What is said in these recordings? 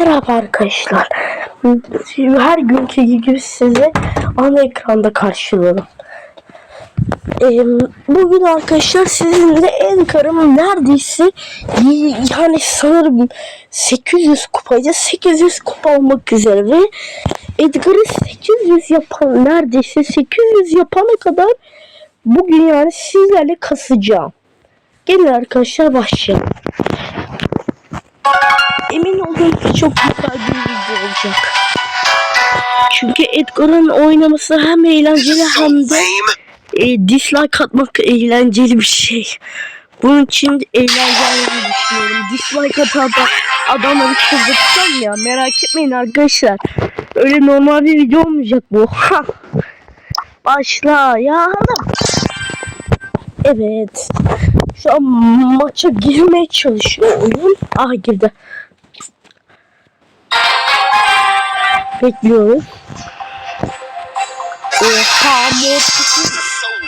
Merhaba arkadaşlar. Her günkü gibi sizi ana ekranda karşılıyorum. Bugün arkadaşlar sizinle en karım neredeyse yani sanırım 800 kupaydı. 800 kupa olmak üzere ve Edgar'ı 800 yapan neredeyse 800 yapana kadar bugün yani sizlerle kasacağım. Gelin arkadaşlar başlayalım. Emin olun ki çok güzel bir video olacak. Çünkü Edgar'ın oynaması hem eğlenceli hem de e, dislike atmak eğlenceli bir şey. Bunun için eğlenceli düşünüyorum. Dislike atan da adamları çıldırtacağım ya. Merak etmeyin arkadaşlar. Öyle normal bir video olmayacak bu. Ha. Başla ya. Evet. Şu an maça girmeye çalışıyor oyun. Ah girdi. Bekliyoruz. Oha mortisin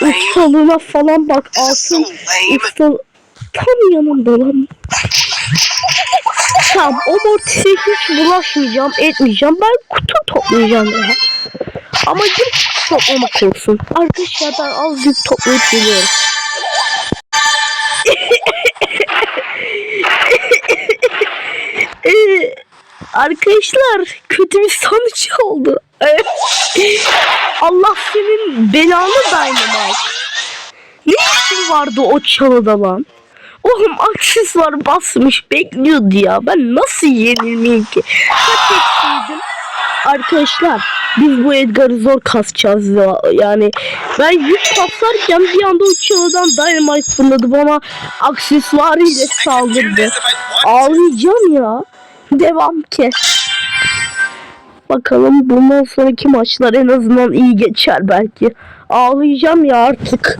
ustalığına falan bak altın ustal tam yanımda lan. Tamam o mortise hiç bulaşmayacağım etmeyeceğim ben kutu toplayacağım ya. Ama gidip toplamak olsun. Arkadaşlar ben azıcık toplayıp geliyorum. Arkadaşlar kötü bir sonuç oldu. Allah senin belanı Dynamite. Ne işin vardı o çalıda lan? Oğlum aksesuar basmış bekliyordu ya. Ben nasıl yenilmeyeyim ki? Kaç? Arkadaşlar biz bu Edgar'ı zor kasacağız ya. Yani ben yük kasarken bir anda o çalıdan Dynamite fırladı bana aksesuarıyla saldırdı. Ağlayacağım ya. Devam ki. Bakalım bundan sonraki maçlar en azından iyi geçer belki. Ağlayacağım ya artık.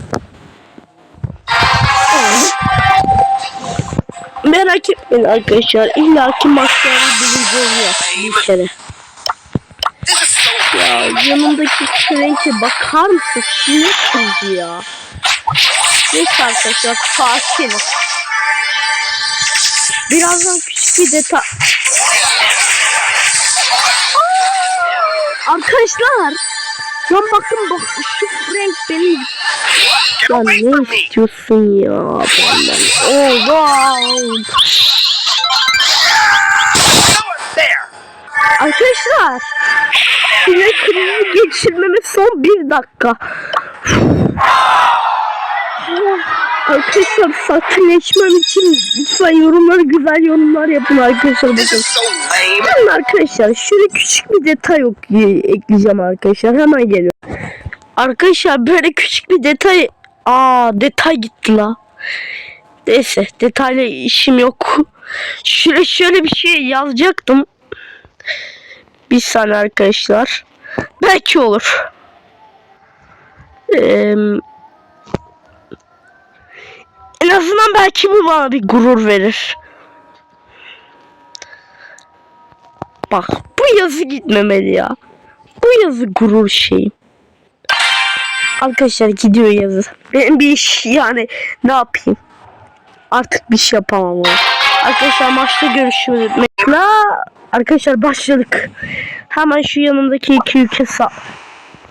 Merak etmeyin arkadaşlar. İlla ki maçları birinci oluyor bir kere. Ya yanımdaki Frank'e bakar mısın? Sinir kızı ya. Neyse arkadaşlar sakin. Birazdan bir detay. Arkadaşlar. Lan bakın bak şu Frank benim. Ya ne istiyorsun ya benden? Oh wow. Arkadaşlar. Yine krizi geçirmeme son bir dakika. Arkadaşlar sakinleşmem için lütfen yorumları güzel yorumlar yapın arkadaşlar bakın. Bakın arkadaşlar şöyle küçük bir detay yok ekleyeceğim arkadaşlar hemen geliyorum. Arkadaşlar böyle küçük bir detay aa detay gitti la. Neyse detayla işim yok. Şöyle şöyle bir şey yazacaktım. Bir saniye arkadaşlar. Belki olur. Eee en azından belki bu bana bir gurur verir. Bak bu yazı gitmemeli ya. Bu yazı gurur şeyi. Arkadaşlar gidiyor yazı. Benim bir iş yani ne yapayım? Artık bir şey yapamam onu. Arkadaşlar maçta görüşürüz. Mesela arkadaşlar başladık. Hemen şu yanımdaki iki ülke sağ.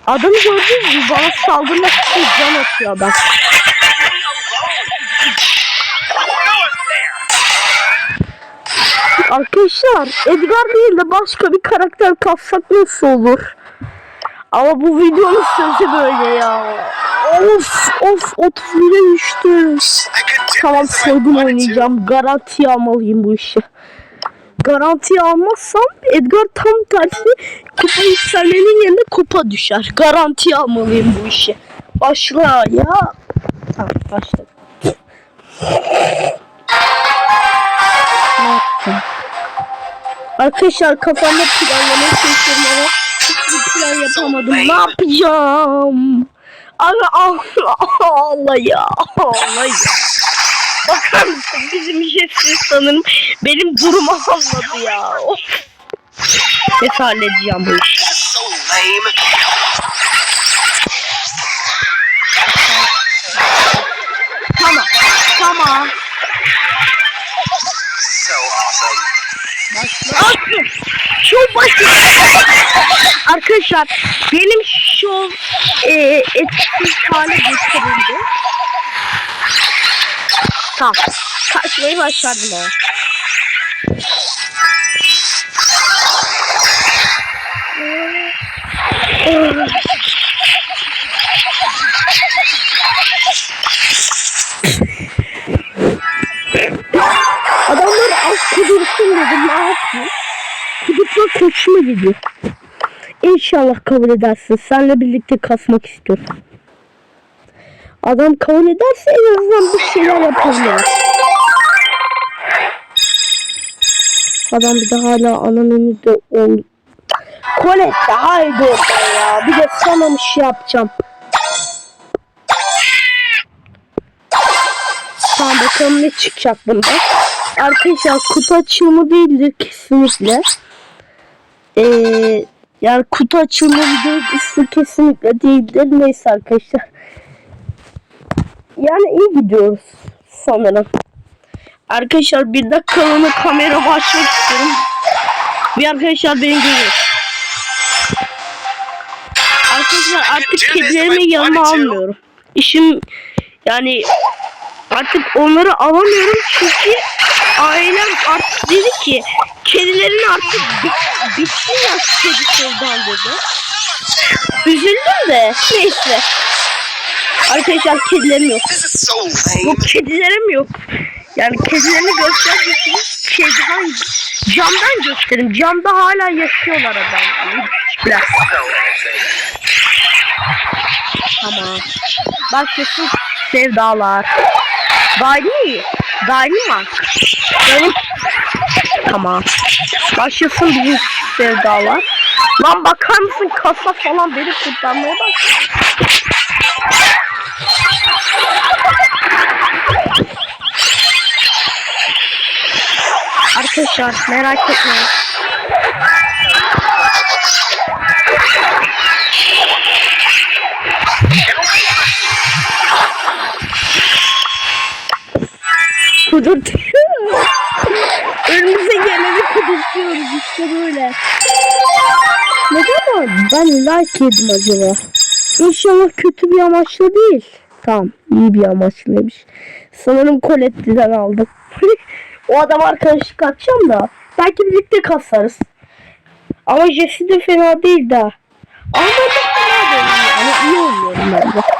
Adamı gördünüz mü? Bana saldırmak için can atıyor adam. Arkadaşlar Edgar değil de başka bir karakter kassak nasıl olur? Ama bu videonun sözü böyle ya. Of of 31'e düştü. Tamam sevdim oynayacağım. Garantiye almalıyım bu işi. Garantiye almazsam Edgar tam tersi kupa yükselmenin yerine kupa düşer. Garantiye almalıyım bu işi. Başla ya. Tamam başladım. Arkadaşlar kafamda planlamaya çalışıyorum ama hiçbir plan yapamadım. Ne yapacağım? Abi Allah Allah ya Allah ya. Bakar mısın bizim Jesse sanırım benim durumu anladı ya. Neyse halledeceğim bu işi. Tamam. Tamam. So awesome. Atın. şov başlıyor. Arkadaşlar benim şov e, etkisiz hale getirildi. Tamam. Kaçmayı başardım ama. Hoşuma gidiyor. İnşallah kabul edersin. Seninle birlikte kasmak istiyorum. Adam kabul ederse en azından bir şeyler yapabilir. Adam bir de hala ananın de ol. Colette haydi oradan ya. Bir de sana bir şey yapacağım. Tamam bakalım ne çıkacak bunda. Arkadaşlar kutu açılımı değildir kesinlikle. Ee, yani kutu açılımı videosu kesinlikle değildir. Neyse arkadaşlar. Yani iyi gidiyoruz sanırım. Arkadaşlar bir dakikalığına kamera başlamak istiyorum. Bir arkadaşlar beni görüyor. Arkadaşlar artık kedilerimi yanıma almıyorum. İşim yani artık onları alamıyorum çünkü ailem artık dedi ki kedilerin artık bit ya kedi sevdan dedi. Üzüldüm de neyse. Arkadaşlar kedilerim yok. Bu kedilerim yok. Yani kedilerini göstereceksiniz. Kediden camdan gösterin. Camda hala yaşıyorlar adam. Biraz. Tamam. Başlasın sevdalar. Dahili. Dahili var. Benim. Tamam. Başlasın bizim sevdalar. Lan bakar mısın kasa falan beni kurtarmaya bak. Arkadaşlar merak etmeyin. Kudurtuyor. Önümüze geleni kudurtuyoruz işte böyle. Neden ama ben like yedim acaba? İnşallah kötü bir amaçla değil. Tamam iyi bir amaçlıymış. Sanırım Colette'den aldım. o adam arkadaşlık atacağım da. Belki birlikte kasarız. Ama Jesse de fena değil daha. Ama ben de fena değilim yani. iyi oynuyorum ben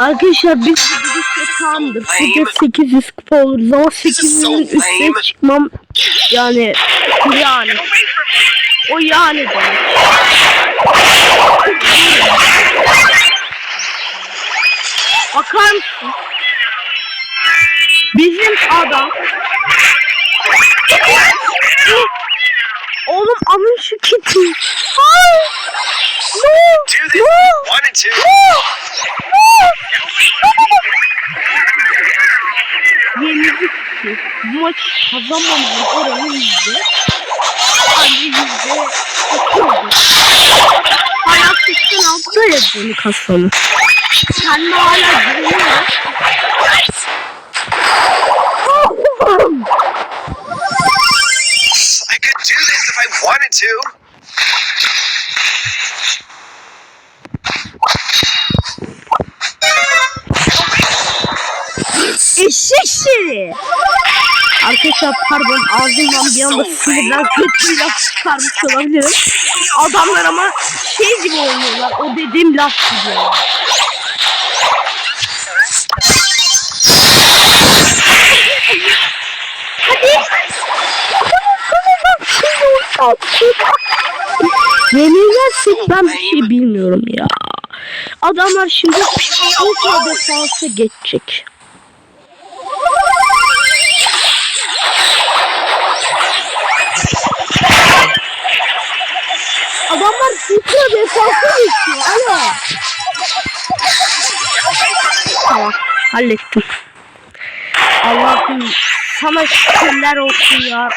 Arkadaşlar biz bu gidişle tamamdır. Burada 800 kupa oluruz ama 800'ün üstüne çıkmam yani yani o yani demek. Bakar mısın? Bizim adam Oğlum alın şu kiti. Bu maç kazanmamızın oranı yüzde. Anne yüzde otuzdu. Hala 86'da yazıyor kasanı. Sen de hala görüyor. I could do this if I wanted to. Arkadaşlar pardon ağzımdan bir anda sinirden kötü laf çıkarmış olabilirim. Adamlar ama şey gibi oynuyorlar. O dediğim laf gibi. yani. Yenilmezsek ben bir şey bilmiyorum ya. Adamlar şimdi ultra defansa geçecek. Hallettim. Allah'ım sana şükürler olsun ya.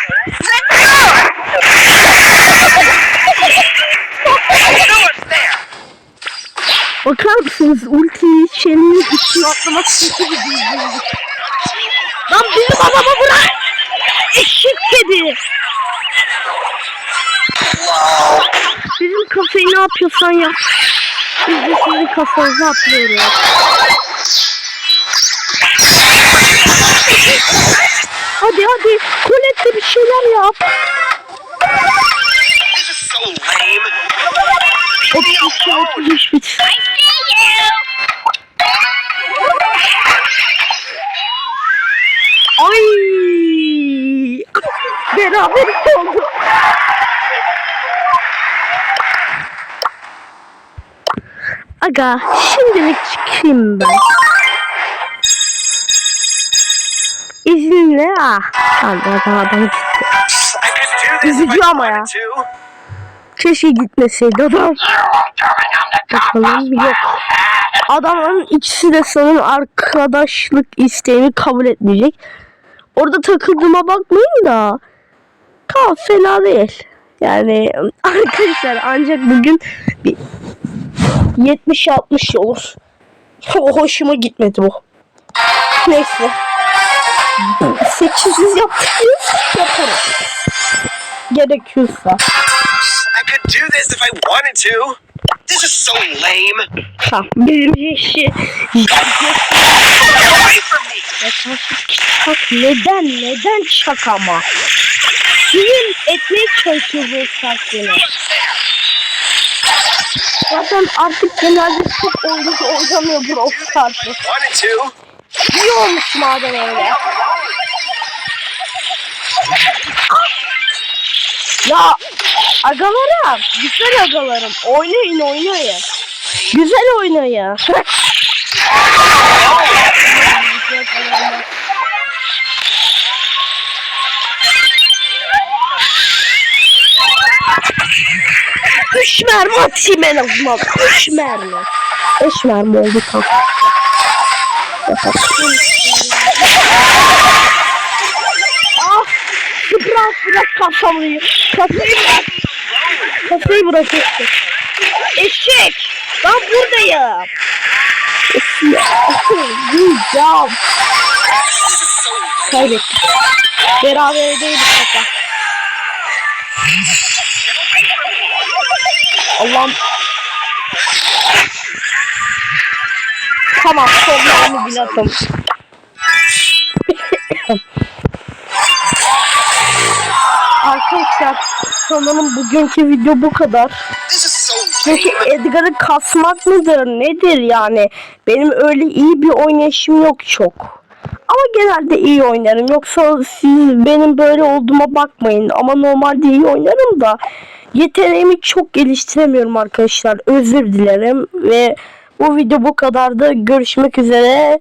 Bakar mısınız ultiyi şeyinin üstüne atlamak kötü bir bilgi. Lan bizim adamı bırak. Eşek kedi. Bizim kafayı ne yapıyorsan yap. Biz de sizin kafanızı atlıyoruz. Hadi hadi. Colette bir şeyler yap. This is so lame. 32 33 bit. Ay! Beraber oldu. Aga şimdilik çıkayım ben. İzinle ah. Tamam adam adam gitti. Üzücü ama ya. Keşke gitmeseydi adam. Bakalım yok. Adamın ikisi de sanırım arkadaşlık isteğini kabul etmeyecek. Orada takıldığıma bakmayın da. Tamam fena değil. Yani arkadaşlar ancak bugün bir 70-60 olur. Hoşuma gitmedi bu. Neyse. 800 yaptık yaparız. Gerekiyorsa. I could do this if I wanted to. This is so lame. Ha, bizim işi. Bak neden neden şakama? Sinir etmeye çalışıyor bu saçını. Zaten artık genelde çok oyuncu oynamıyor bu. Wanted to. İyi olmuş madem öyle. Ya agalarım, güzel agalarım. Oynayın oynayın. Güzel oynayın. Üç mermi atayım en azından. Üç mermi. Beş mermi oldu tam. Ah! Bırak bırak kafamı. Kafayı bırak. Kafayı bırak eşek. Ben buradayım. Ya. Yiyeceğim. Kaybettik. Beraber değiliz kaka. Allah'ım. Tamam, sonlarını biladım. Arkadaşlar sanırım bugünkü video bu kadar. Çünkü. Edgar'ı kasmak mıdır nedir yani? Benim öyle iyi bir oynayışım yok çok. Ama genelde iyi oynarım. Yoksa siz benim böyle olduğuma bakmayın. Ama normalde iyi oynarım da yeteneğimi çok geliştiremiyorum arkadaşlar. Özür dilerim ve bu video bu kadardı. Görüşmek üzere.